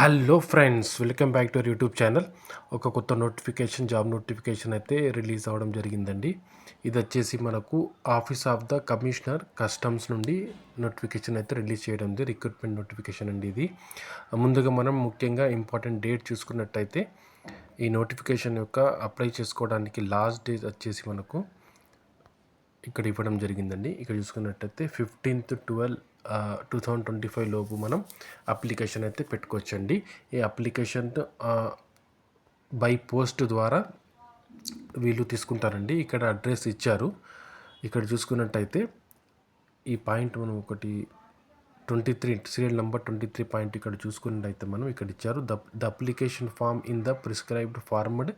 Hello friends welcome back to our YouTube channel. ఒక కొత్త notification job notification అయితే release అవ్వడం జరిగిందండి. ఇది వచ్చేసి మనకు office of the commissioner customs నుండి నోటిఫికేషన్ అయితే రిలీజ్ చేయడం ఉంది. రిక్రూట్మెంట్ నోటిఫికేషన్ అండి ఇది. ముందుగా మనం ముఖ్యంగా ఇంపార్టెంట్ డేట్ చూసుకున్నట్టయితే ఈ నోటిఫికేషన్ యొక్క అప్లై చేసుకోవడానికి లాస్ట్ డేట్ వచ్చేసి మనకు ఇక్కడ ఇవ్వడం జరిగిందండి. ఇక్కడ చూసుకున్నట్టయితే fifteenth twelve two thousand twenty five లోపు మనం అప్లికేషన్ అయితే పెట్టుకోవచ్చండి. ఈ అప్లికేషన్ బై పోస్ట్ ద్వారా వీళ్ళు తీసుకుంటారండి. ఇక్కడ అడ్రస్ ఇచ్చారు. ఇక్కడ చూసుకున్నట్టయితే ఈ పాయింట్ మనం ఒకటి twenty three serial number twenty three point ఇక్కడ చూసుకున్నట్టయితే మనం ఇక్కడ ఇచ్చారు. The the application form in the prescribed formed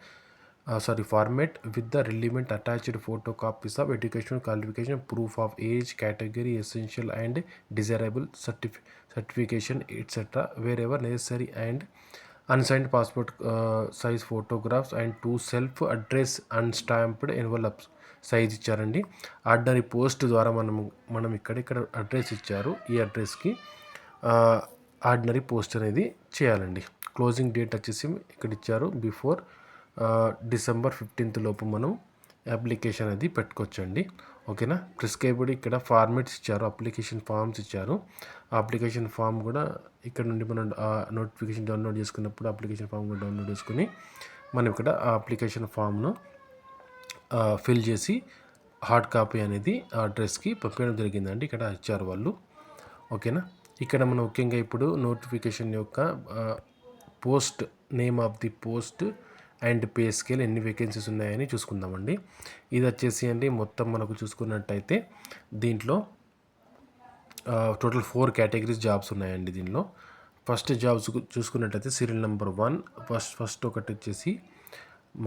sorry format with the relevant attached photo copies of education qualification proof of age category essential and desirable certify certification etcetera wherever necessary and unsigned passport size photographs and two self address unstamped envelopes size ఇచ్చారండి. Ordinary post ద్వారా మనం మనం ఇక్కడ ఇక్కడ address ఇచ్చారు ఈ అడ్రస్కి ordinary post అనేది చేయాలండి. క్లోజింగ్ డేట్ వచ్చేసి ఇక్కడ ఇచ్చారు బిఫోర్ డిసెంబర్ ఫిఫ్టీన్త్ లోపు మనం అప్లికేషన్ అది పెట్టుకోవచ్చండి. ఓకేనా? ప్రిస్క్రైబ్డ్ ఇక్కడ ఫార్మేట్స్ ఇచ్చారు అప్లికేషన్ ఫామ్స్ ఇచ్చారు. ఆ అప్లికేషన్ ఫామ్ కూడా ఇక్కడ నుండి మనం నోటిఫికేషన్ డౌన్లోడ్ చేసుకున్నప్పుడు అప్లికేషన్ ఫామ్ కూడా డౌన్లోడ్ చేసుకుని మనం ఇక్కడ ఆ అప్లికేషన్ ఫామ్ను ఫిల్ చేసి హార్డ్ కాపీ అనేది ఆ అడ్రస్కి పంపించడం జరిగిందండి ఇక్కడ ఇచ్చారు వాళ్ళు. ఓకేనా? ఇక్కడ మనం ముఖ్యంగా ఇప్పుడు నోటిఫికేషన్ యొక్క post name of the post and pay scale ఎన్ని వేకెన్సీస్ ఉన్నాయని చూసుకుందామండి. ఇది వచ్చేసి అండి మొత్తం మనకు చూసుకున్నట్టయితే దీంట్లో టోటల్ ఫోర్ కేటగిరీస్ జాబ్స్ ఉన్నాయండి దీనిలో. ఫస్ట్ జాబ్స్ చూసుకున్నట్టయితే serial number one first first ఒకటి వచ్చేసి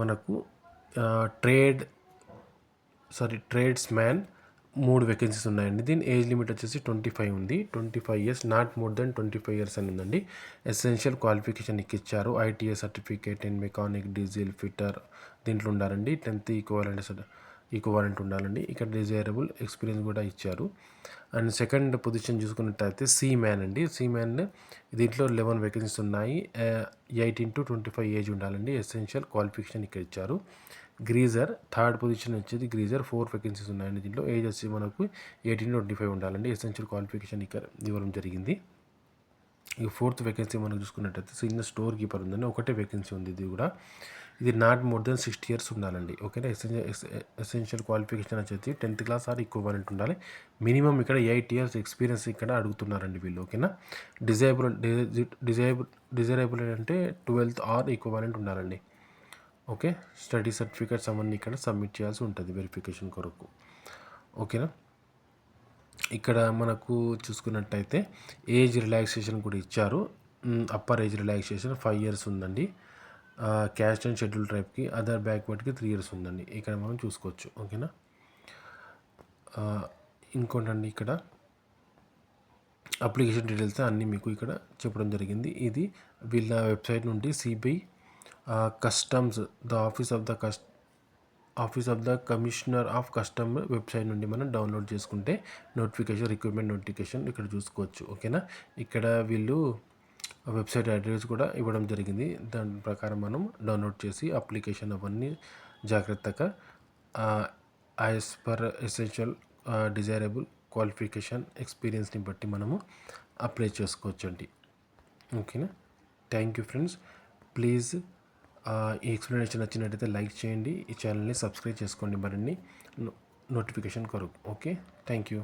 మనకు ట్రేడ్ సారీ ట్రేడ్స్ మ్యాన్ మూడు వేకెన్సీస్ ఉన్నాయండి. దీని ఏజ్ లిమిట్ వచ్చేసి ట్వంటీ ఫైవ్ ఉంది. Twenty five years not more than twenty five years అని ఉందండి. ఎసెన్షియల్ క్వాలిఫికేషన్ ఇచ్చారు ITA certificate in mechanic diesel fitter దీంట్లో ఉండాలండి. టెన్త్ ఈక్వాలెంట్ ఈక్వాలెంట్ ఉండాలండి. ఇక్కడ డిజైరబుల్ ఎక్స్పీరియన్స్ కూడా ఇచ్చారు. అండ్ సెకండ్ పొజిషన్ చూసుకున్నట్టయితే సీ మ్యాన్ అండి. సీ మ్యాన్ దీంట్లో లెవెన్ వేకెన్సీస్ ఉన్నాయి. Eighteen to twenty five age ఉండాలండి. ఎసెన్షియల్ క్వాలిఫికేషన్ ఇక్కడ ఇచ్చారు. గ్రీజర్ థర్డ్ పొజిషన్ వచ్చేది గ్రీజర్. ఫోర్ వేకెన్సీస్ ఉన్నాయండి దీంట్లో. ఏజ్ వచ్చి మనకు ఎయిటీన్ ట్వంటీ ఫైవ్ ఉండాలండి. ఎసెన్షియల్ క్వాలిఫికేషన్ ఇక్కడ ఇవ్వడం జరిగింది. ఇక ఫోర్త్ వేకెన్సీ మనం చూసుకున్నట్టయితే చిన్న స్టోర్ కీపర్ ఉందండి. ఒకటే వేకెన్సీ ఉంది ఇది కూడా. ఇది not more than sixty years ఉండాలండి. ఓకేనా ఎసెన్షియల్ ఎసెన్షియల్ క్వాలిఫికేషన్ వచ్చేసి టెన్త్ క్లాస్ ఆర్ ఈక్వలెంట్ ఉండాలి. మినిమం ఇక్కడ ఎయిట్ ఇయర్స్ ఎక్స్పీరియన్స్ ఇక్కడ అడుగుతున్నారండి వీళ్ళు. ఓకేనా డిజైబుల్ డిజైబుల్ డిజైరబుల్ అంటే ట్వెల్త్ ఆర్ ఈక్వలెంట్ ఉండాలండి. ఓకే? స్టడీ సర్టిఫికేట్స్ అవన్నీ ఇక్కడ సబ్మిట్ చేయాల్సి ఉంటుంది వెరిఫికేషన్ కొరకు. ఓకేనా? ఇక్కడ మనకు చూసుకున్నట్టయితే ఏజ్ రిలాక్సేషన్ కూడా ఇచ్చారు. Upper age relaxation five years ఉందండి. క్యాస్ట్ అండ్ షెడ్యూల్ ట్రైబ్కి అదర్ బ్యాక్వర్డ్కి త్రీ ఇయర్స్ ఉందండి. ఇక్కడ మనం చూసుకోవచ్చు. ఓకేనా? ఇంకోటండి ఇక్కడ. అప్లికేషన్ డీటెయిల్స్ అన్నీ మీకు ఇక్కడ చెప్పడం జరిగింది. ఇది వీళ్ళ వెబ్సైట్ నుండి CBI customs the office of the cust office of the commissioner of custom website నుండి మనం డౌన్లోడ్ చేసుకుంటే నోటిఫికేషన్ రిక్రూట్మెంట్ నోటిఫికేషన్ ఇక్కడ చూసుకోవచ్చు ఓకేనా ఇక్కడ వీళ్ళు వెబ్సైట్ అడ్రస్ కూడా ఇవ్వడం జరిగింది. దాని ప్రకారం మనం డౌన్లోడ్ చేసి అప్లికేషన్ అవన్నీ జాగ్రత్తగా as per essential desirable qualification ఎక్స్పీరియన్స్ని బట్టి మనము అప్లై చేసుకోవచ్చండి ఓకేనా థ్యాంక్ యూ ఫ్రెండ్స్ ప్లీజ్ ఈ ఎక్స్ప్లెనేషన్ నచ్చినట్టయితే లైక్ చేయండి. ఈ ఛానల్ని సబ్స్క్రైబ్ చేసుకోండి మరిన్ని నోటిఫికేషన్ కొరకు. ఓకే? Thank you.